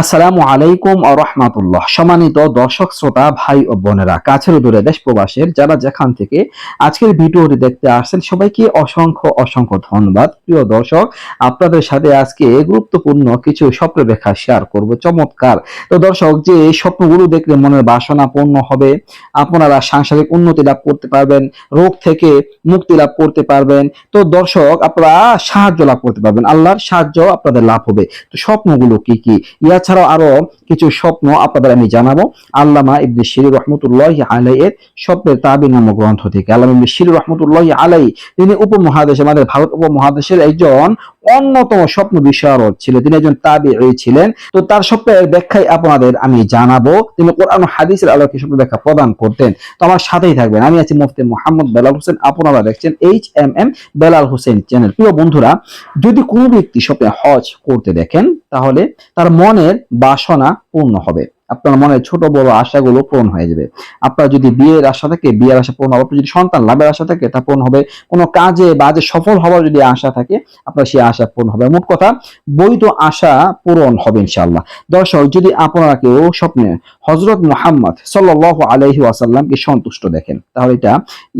আসসালামু আলাইকুম আ রহমাতুল্লাহ। সম্মানিত দর্শক, শ্রোতা, ভাই ও বোনেরা, কাছের দূরে দেশ প্রবাসের যারা যেখান থেকে আজকের ভিডিওটি দেখতে আসছেন, সবাইকে অসংখ্য অসংখ্য ধন্যবাদ। প্রিয় দর্শক, আপনাদের সাথে আজকে গুরুত্বপূর্ণ কিছু স্বপ্ন রেখা শেয়ার করব, চমৎকার। তো দর্শক, যে স্বপ্নগুলো দেখলে মনের বাসনা পূর্ণ হবে, আপনারা সাংসারিক উন্নতি লাভ করতে পারবেন, রোগ থেকে মুক্তি লাভ করতে পারবেন। তো দর্শক, আপনারা সাহায্য লাভ করতে পারবেন, আল্লাহর সাহায্য আপনাদের লাভ হবে। তো স্বপ্নগুলো কি কি? ইয়া ছাড়াও আরও কিছু স্বপ্ন আপনাদের আমি জানাব। আল্লামা ইবনে শিরি রহমতুল্লাহ এর স্বপ্নের তাবির নামক গ্রন্থ থেকে। আল্লাহ ইবনে শিরি রহমতুল্লাহ আলাই তিনি উপমহাদেশ, আমাদের ভারত উপমহাদেশের একজন অন্যতম স্বপ্ন বিশারদ ছিলেন। তিনি একজন তাবি ছিলেন। তো তার স্বপ্নের ব্যাখ্যায় আপনাদের আমি জানাব। তিনি কোরআন হাদিসের আলোকে স্বপ্ন ব্যাখ্যা প্রদান করতেন। তো আমার সাথেই থাকবেন। আমি আছি মুফতি মোহাম্মদ বেলাল হোসেন। আপনারা দেখছেন H M M Belal Hossain channel. প্রিয় বন্ধুরা, যদি কোনো ব্যক্তি স্বপ্নে হজ করতে দেখেন, তাহলে তার মনের বাসনা পূর্ণ হবে। আপনার মনের ছোট বড় আশাগুলো পূরণ হয়ে যাবে। আপনার যদি বিয়ের আশা থাকে, বিয়ের আশা পূর্ণ হবে। আপনার যদি সন্তান লাভের আশা থাকে, তা পূর্ণ হবে। কোনো কাজে বাজে সফল হওয়ার যদি আশা থাকে, আপনার সেই আশা পূর্ণ হবে। মোট কথা, বৈধ আশা পূরণ হবে ইনশাআল্লাহ। দর্শক, যদি আপনারা কেউ স্বপ্নে হজরত মোহাম্মদ সাল্লাহ আলহি ওয়াসাল্লামকে সন্তুষ্ট দেখেন, তাহলে এটা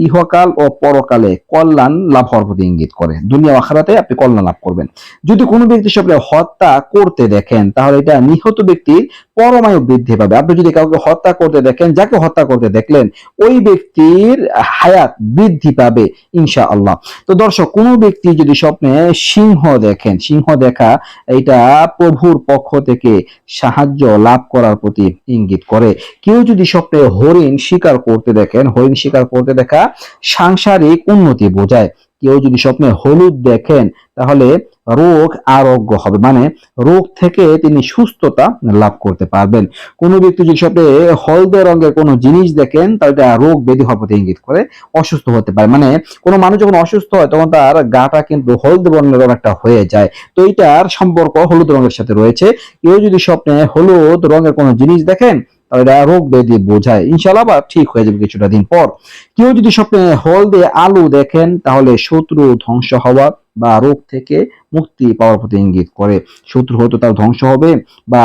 ইহকাল ও পরকালে কল্যাণ লাভ হওয়ার প্রতি ইঙ্গিত করে। দুনিয়া আখারাতে আপনি কল্যাণ লাভ করবেন। যদি কোনো ব্যক্তি স্বপ্নে হত্যা করতে দেখেন, তাহলে এটা নিহত ব্যক্তির পরমায়ু বৃদ্ধি পাবে। আপনি যদি কাউকে হত্যা করতে দেখেন, যাকে হত্যা করতে দেখলেন, ওই ব্যক্তির হায়াত বৃদ্ধি পাবে ইনশা আল্লাহ তো দর্শক, কোনো ব্যক্তি যদি স্বপ্নে সিংহ দেখেন, সিংহ দেখা এটা প্রভুর পক্ষ থেকে সাহায্য লাভ করার প্রতি ইঙ্গিত করে। কেউ যদি স্বপ্নে হরিণ শিকার করতে দেখেন, হরিণ শিকার করতে দেখা সাংসারিক উন্নতি বোঝায়। কেউ যদি স্বপ্নে হলুদ দেখেন, তাহলে রোগ আরোগ্য হবে। মানে রোগ থেকে তিনি সুস্থতা লাভ করতে পারবেন। কোন ব্যক্তি যদি স্বপ্নে হলদে রঙের কোনো জিনিস দেখেন তাহলে রোগ ব্যাধি হওয়ার প্রতি ইঙ্গিত করে অসুস্থ হতে পারে। মানে কোনো মানুষ যখন অসুস্থ হয়, তখন তার গাটা কিন্তু হলদে বর্ণের একটা হয়ে যায়। তো এইটার সম্পর্ক হলুদ রঙের সাথে রয়েছে। কেউ যদি স্বপ্নে হলুদ রঙের কোনো জিনিস দেখেন রোগ ব্যাধি বোঝায়। ইনশাল্লাহ বা ঠিক হয়ে যাবে কিছুটা দিন পর। কেউ যদি স্বপ্নে হলদে আলু দেখেন, তাহলে শত্রু ধ্বংস হওয়া বা রোগ থেকে মুক্তি পাওয়ার প্রতি ইঙ্গিত করে। শত্রু হয়তো তার ধ্বংস হবে বা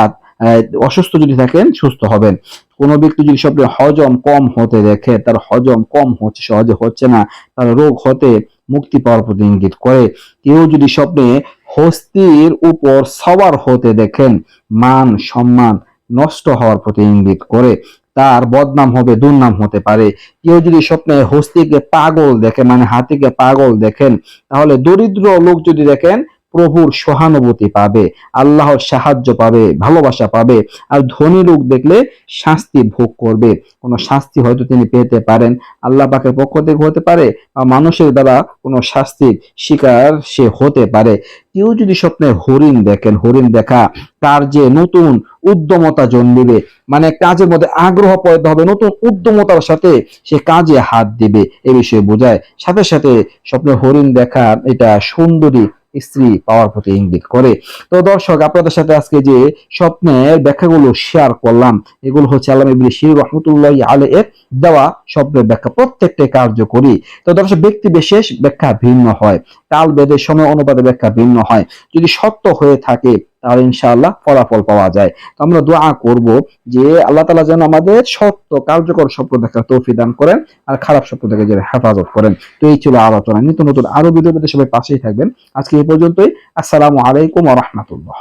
অসুস্থ যদি থাকেন, সুস্থ হবেন। কোনো ব্যক্তি যদি স্বপ্নে হজম কম হতে দেখে, তার হজম কম হচ্ছে, সহজে হচ্ছে না, তার রোগ হতে মুক্তি পাওয়ার প্রতি ইঙ্গিত করে। কেউ যদি স্বপ্নে হস্তির উপর সবার হতে দেখেন, মান সম্মান নষ্ট হওয়ার প্রতি ইঙ্গিত করে তার বদনাম হবে, দুর্নাম হতে পারে। কেউ যদি স্বপ্নে হস্তিকে পাগল দেখে মানে হাতিকে পাগল দেখেন, তাহলে দরিদ্র লোক যদি দেখেন প্রভুর সহানুভূতি পাবে, আল্লাহর সাহায্য পাবে, ভালোবাসা পাবে, আর ধনী লোক দেখলে শাস্তি ভোগ করবে। কোনো শাস্তি হয়তো তিনি পেতে পারেন, আল্লাহ পাকের পক্ষ থেকে হতে পারে, বা মানুষের দ্বারা কোনো শাস্তির শিকার সে হতে পারে। কেউ যদি স্বপ্নে হরিণ দেখেন, হরিণ দেখা, তার যে নতুন উদ্যমতা জন্মিবে মানে কাজের মধ্যে আগ্রহ পয়দা হবে, নতুন উদ্যমতার সাথে সে কাজে হাত দিবে, এ বিষয়ে বোঝায়। সাথে সাথে স্বপ্নে হরিণ দেখা, এটা সুন্দরী স্ত্রী পাওয়ার প্রতি ইঙ্গিত করে। তো দর্শক, আপনাদের সাথে আজকে যে স্বপ্নের ব্যাখ্যাগুলো শেয়ার করলাম, এগুলো হচ্ছে আল্লাহ ইবনে শির রহমতুল্লাহ আলে এর দেওয়া স্বপ্নের ব্যাখ্যা প্রত্যেকটাই কার্যকরী। তো দর্শক, ব্যক্তি বিশেষ ব্যাখ্যা ভিন্ন হয় কাল বেদের সময় অনুপাতে ব্যাখ্যা ভিন্ন হয়। যদি সত্য হয়ে থাকে তাহলে ইনশাআল্লাহ ফলাফল পাওয়া যায়। তো আমরা দোয়া করব যে আল্লাহ তালা যেন আমাদের সত্য কার্যকর স্বপ্ন দেখার তৌফি দান করেন আর খারাপ স্বপ্ন থেকে যেন হেফাজত করেন। তো এই ছিল আলোচনা। নিত্য নতুন আরও ভিডিও পেতে সবাই পাশেই থাকবেন। আজকে এই পর্যন্তই। আসসালামু আলাইকুম রহমতুল্লাহ।